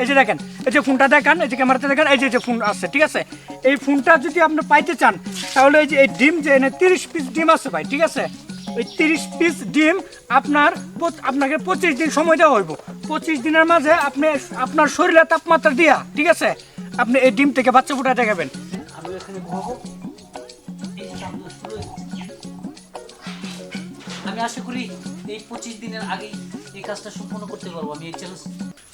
এই যে দেখেন, এই যে ফোনটা দেখান, এই যে ক্যামেরাতে দেখেন, এই যে যে ফোন আছে, ঠিক আছে? এই ফোনটা যদি আপনি পাইতে চান, তাহলে এই যে এই ডিম যে এনে তিরিশ পিস ডিম আছে ভাই, ঠিক আছে? এই তিরিশ পিস ডিম আপনার আপনাকে পঁচিশ দিন সময় দেওয়া হইব। পঁচিশ দিনের মাঝে আপনি, আপনার শরীরে তাপমাত্রা দিয়া, ঠিক আছে? আপনি এই ডিম থেকে বাচ্চা ফুটা দেখাবেন। আমি আশা করি এই পঁচিশ দিনের আগেই এই কাজটা সম্পূর্ণ করতে পারব। আমি এই চ্যালেঞ্জ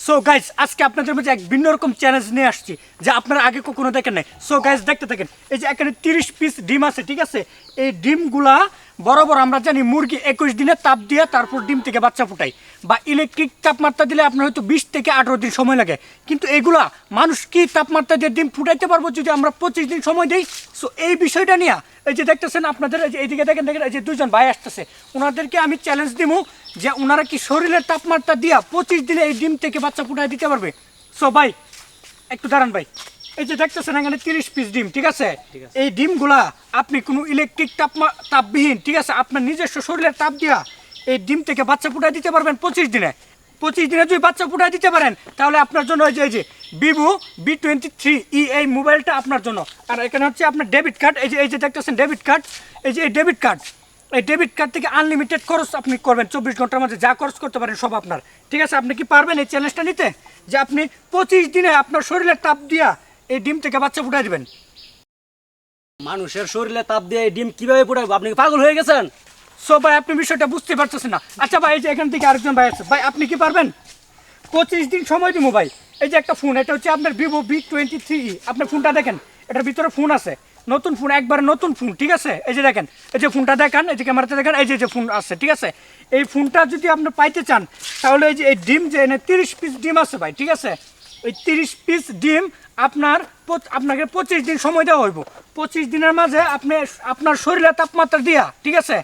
সো গাইস আজকে আপনাদের মধ্যে এক ভিন্ন রকম চ্যালেঞ্জ নিয়ে আসছি, যা আপনারা আগে কখনো দেখেন নাই। সো গাইস দেখতে থাকেন, এই যে এখানে তিরিশ পিস ডিম আছে, ঠিক আছে? এই ডিমগুলা বরাবর আমরা জানি মুরগি একুশ দিনে তাপ দিয়ে তারপর ডিম থেকে বাচ্চা ফুটাই বা ইলেকট্রিক তাপমাত্রা দিলে আপনার হয়তো বিশ থেকে আঠারো দিন সময় লাগে। কিন্তু এগুলা মানুষ কি তাপমাত্রা দিয়ে ডিম ফুটাইতে পারব যদি আমরা পঁচিশ দিন সময় দিই? সো এই বিষয়টা নিয়ে এই যে দেখতেছেন আপনাদের, এই যে এইদিকে দেখেন দেখেন, এই যে দুজন ভাই আসতেছে। ওনাদেরকে আমি চ্যালেঞ্জ দিব যে ওনারা কি শরীরের তাপমাত্রা দিয়া পঁচিশ দিনে এই ডিম থেকে বাচ্চা ফুটাই দিতে পারবে? সো ভাই, একটু দাঁড়ান ভাই। এই যে দেখতেছেন এখানে তিরিশ পিস ডিম ঠিক আছে? এই ডিমগুলা আপনি কোনো ইলেকট্রিক তাপমা তাপবিহীন ঠিক আছে? আপনার নিজস্ব শরীরের তাপ দিয়া এই ডিম থেকে বাচ্চা ফুটাই দিতে পারবেন পঁচিশ দিনে। পঁচিশ দিনে যদি বাচ্চা ফুটাই দিতে পারেন তাহলে আপনার জন্য এই যে এই যে Vivo B twenty three E এই মোবাইলটা আপনার জন্য। আর এখানে হচ্ছে আপনার ডেবিট কার্ড এই যে এই যে দেখতেছেন ডেবিট কার্ড এই যে এই ডেবিট কার্ড এই ডেবিট কার্ড থেকে আনলিমিটেড খরচ আপনি করবেন চব্বিশ ঘণ্টার মধ্যে যা খরচ করতে পারেন সব আপনার। ঠিক আছে আপনি কি পারবেন এই চ্যালেঞ্জটা নিতে? যে আপনি পঁচিশ দিনে আপনার শরীরের তাপ দিয়া এই ডিম থেকে বাচ্চা ফুটাই দিবেন। মানুষের শরীরে তাপ দিয়ে এই ডিম কীভাবে ফুটাবো আপনি কি পাগল হয়ে গেছেন? সো ভাই আপনি বিষয়টা বুঝতে পারতেছেন না। আচ্ছা ভাই এই যে এখান থেকে আরেকজন ভাই আছে। ভাই আপনি কি পারবেন? পঁচিশ দিন সময় দিব ভাই। এই যে একটা ফোন এটা হচ্ছে আপনার ভিভো বি টোয়েন্টি থ্রি আপনার ফোনটা দেখেন এটার ভিতরে ফোন আছে। নতুন ফোন একবারে নতুন ফোন ঠিক আছে? এই যে দেখেন এই যে ফোনটা দেখান এই যে ক্যামেরাতে দেখেন এই যে যে ফোন আছে ঠিক আছে? এই ফোনটা যদি আপনি পাইতে চান তাহলে এই যে এই ডিম যে এনে তিরিশ পিস ডিম আছে ভাই ঠিক আছে? ওই তিরিশ পিস ডিম আপনার আপনাকে পঁচিশ দিন সময় দেওয়া হইব। পঁচিশ দিনের মাঝে আপনি আপনার শরীরের তাপমাত্রা দিয়া, ঠিক আছে?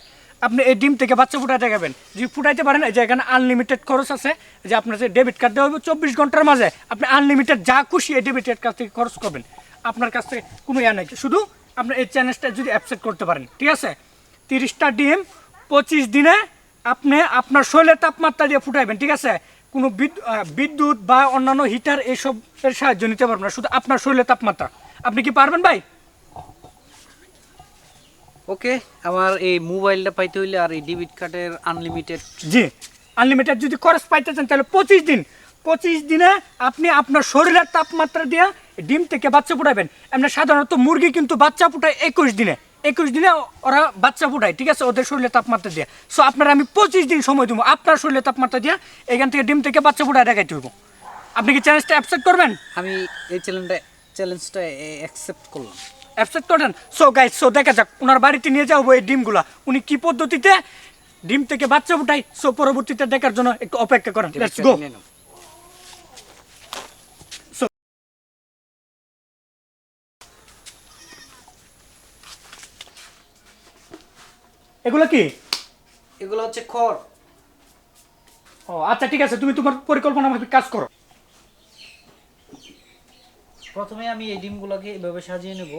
আপনি এই ডিম থেকে বাচ্চা ফুটাই দেখাবেন যদি ফুটাইতে পারেন, এই যে এখানে আনলিমিটেড খরচ আছে, যে আপনার যে ডেবিট কার্ড দেওয়া হবে চব্বিশ ঘণ্টার মাঝে, আপনি আনলিমিটেড যা খুশি এই ডেবিট কার্ড থেকে খরচ করবেন। আপনার কাছ থেকে কোনো ইয়া নাই শুধু আপনি এই চ্যালেঞ্জটা যদি অ্যাপসেট করতে পারেন, ঠিক আছে? তিরিশটা ডিম পঁচিশ দিনে আপনি আপনার শরীরের তাপমাত্রা দিয়ে ফুটাইবেন, ঠিক আছে? কোনো বিদ- বিদ্যুৎ বা অন্যান্য হিটার এসব এর সাহায্য নিতে পারবেন না শুধু আপনার শরীরের তাপমাত্রা। আপনি কি পারবেন ভাই? ওকে আমার এই মোবাইলটা পাইতে হইলে আর এই ডেবিট কার্ডের আনলিমিটেড। জি আনলিমিটেড যদি খরচ পাইতে চান তাহলে পঁচিশ দিন পঁচিশ দিনে আপনি আপনার শরীরের তাপমাত্রা দিয়ে ডিম থেকে বাচ্চা ফুটাবেন। এমনি সাধারণত মুরগি কিন্তু বাচ্চা ফুটায় একুশ দিনে। একুশ দিনে ওরা বাচ্চা ফুটায় ঠিক আছে? ওদের শরীরের তাপমাত্রা দিয়ে। সো আপনার আমি পঁচিশ দিন সময় দেবো আপনার শরীরের তাপমাত্রা দিয়ে এখান থেকে ডিম থেকে বাচ্চা ফুটায় দেখাইতে হইব। আপনি কি চ্যালেঞ্জটা অ্যাকসেপ্ট করবেন? আমি এই চ্যালেঞ্জটা চ্যালেঞ্জটা অ্যাকসেপ্ট করলাম। অ্যাকসেপ্ট করেন সো গাইজ সো দেখা যাক ওনার বাড়িতে নিয়ে যাব এই ডিমগুলা। উনি কি পদ্ধতিতে ডিম থেকে বাচ্চা ফুটায়? সো পরবর্তীতে দেখার জন্য একটু অপেক্ষা করেন। লেটস গো এগুলো কি? এগুলো হচ্ছে খড়। ও আচ্ছা ঠিক আছে তুমি তোমার পরিকল্পনা মাফিক কাজ করো। প্রথমে আমি এই ডিমগুলোকে এভাবে সাজিয়ে নেব।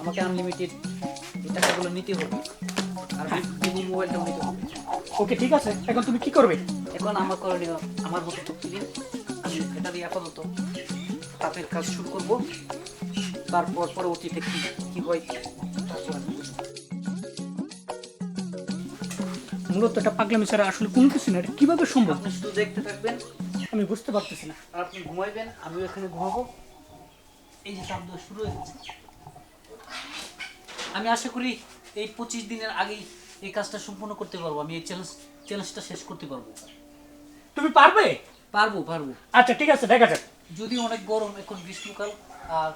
আমাকে আনলিমিটেড টাকাগুলো নিতে হবে। আর ভিভো মোবাইলটাও নিতে হবে। ওকে ঠিক আছে এখন তুমি কি করবে? এখন আমার করণীয় আমার মতো আমি এটা দিয়ে আপাতত তাপের কাজ শুরু করব। তারপর পরবর্তীতে কি কি হয়? আমি। মূলত এটা পাগলামি ছাড়া আসলে কোনো কিছু না এটা কীভাবে সম্ভব? আপনি শুধু দেখতে থাকবেন। আমি বুঝতে পারতেছি না। আর আপনি ঘুমাইবেন আমিও এখানে ঘুমাবো। এই যে দেওয়া শুরু হয়ে গেছে। আমি আশা করি এই পঁচিশ দিনের আগেই এই কাজটা সম্পূর্ণ করতে পারব। আমি এই চ্যালেঞ্জ চ্যালেঞ্জটা শেষ করতে পারব। তুমি পারবে? পারব পারব। আচ্ছা ঠিক আছে দেখা যাক। যদি অনেক গরম এখন গ্রীষ্মকাল আর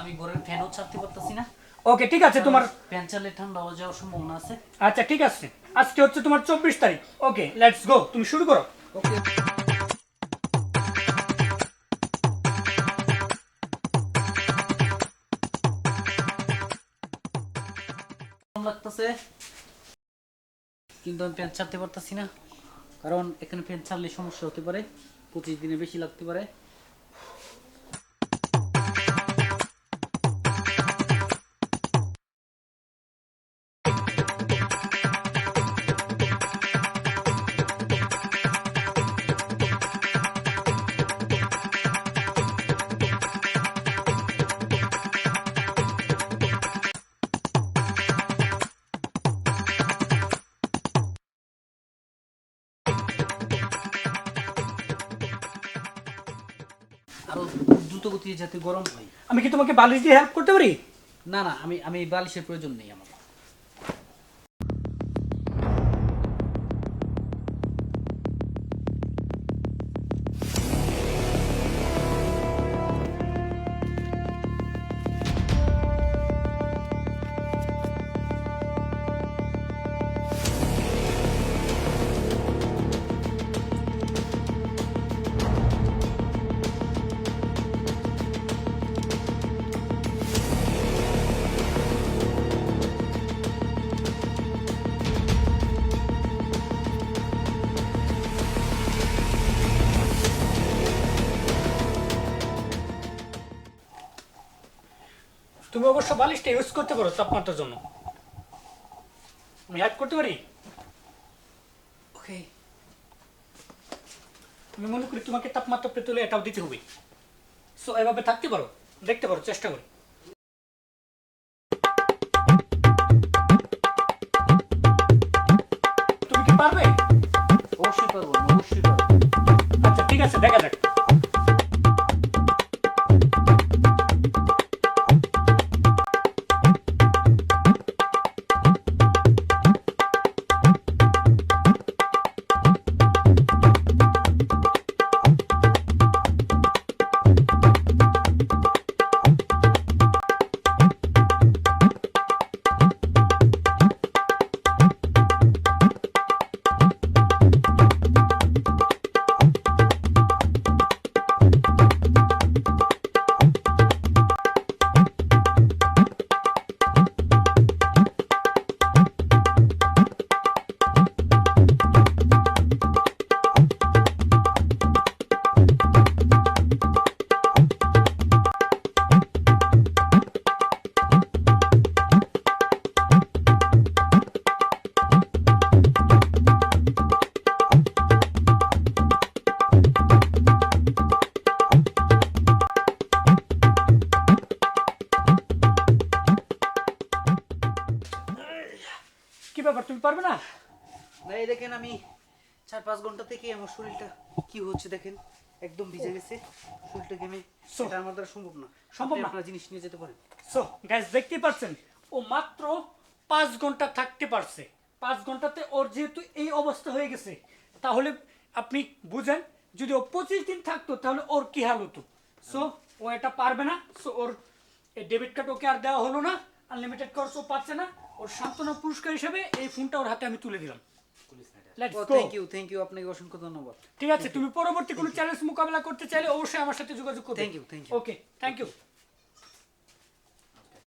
আমি ঘরের ফ্যানও ছাড়তে পারতেছি না। ওকে ঠিক আছে তোমার ফ্যান চালে ঠান্ডা হয়ে যাওয়ার সম্ভাবনা আছে। আচ্ছা ঠিক আছে। আজকে হচ্ছে তোমার চব্বিশ তারিখ। ওকে লেটস গো তুমি শুরু করো। ওকে লাগতেছে কিন্তু আমি প্যান্ট ছাড়তে পারতেছি না কারণ এখানে প্যান্ট ছাড়লে সমস্যা হতে পারে পঁচিশ দিনে বেশি লাগতে পারে। আরও দ্রুত গতিতে যাতে গরম হয়। আমি কি তোমাকে বালিশ দিয়ে হেল্প করতে পারি? না না আমি আমি বালিশের প্রয়োজন নেই আমার। তুমি অবশ্য বালিশটা ইউজ করতে পারো তাপমাত্রার জন্য। আমি হেল্প করতে পারি? ওকে আমি মনে করি তোমাকে তাপমাত্রা পেতে হলে এটাও দিতে হবে। সো এভাবে থাকতে পারো দেখতে পারো চেষ্টা করে। তুমি কি পারবে? অবশ্যই পারব অবশ্যই পারব। আচ্ছা ঠিক আছে দেখা যাক। তুমি পারবে না? না এই দেখেন আমি চার পাঁচ ঘণ্টা থেকে আমার শরীরটা কি হচ্ছে দেখেন একদম ভিজে গেছে। শরীরটা ঘেমে সেটা আমার দ্বারা সম্ভব না। সম্ভব না? আপনার জিনিস নিয়ে যেতে পারেন। সো দেখতেই পাচ্ছেন ও মাত্র পাঁচ ঘণ্টা থাকতে পারছে। পাঁচ ঘন্টাতে ওর যেহেতু এই অবস্থা হয়ে গেছে তাহলে আপনি বুঝেন যদি ও পঁচিশ দিন থাকতো তাহলে ওর কি হাল হতো? সো ও এটা পারবে না। সো ওর ডেবিট কার্ড ওকে আর দেওয়া হলো না। আনলিমিটেড কোর্স ও পাচ্ছে না। ওর সান্ত্বনা পুরস্কার হিসেবে এই ফোনটা ওর হাতে আমি তুলে দিলাম. থ্যাংক ইউ থ্যাংক ইউ আপনাকে অসংখ্য ধন্যবাদ। ঠিক আছে তুমি পরবর্তী কোনো চ্যালেঞ্জ মোকাবেলা করতে চাইলে অবশ্যই আমার সাথে যোগাযোগ করবে। Thank you thank you okay thank you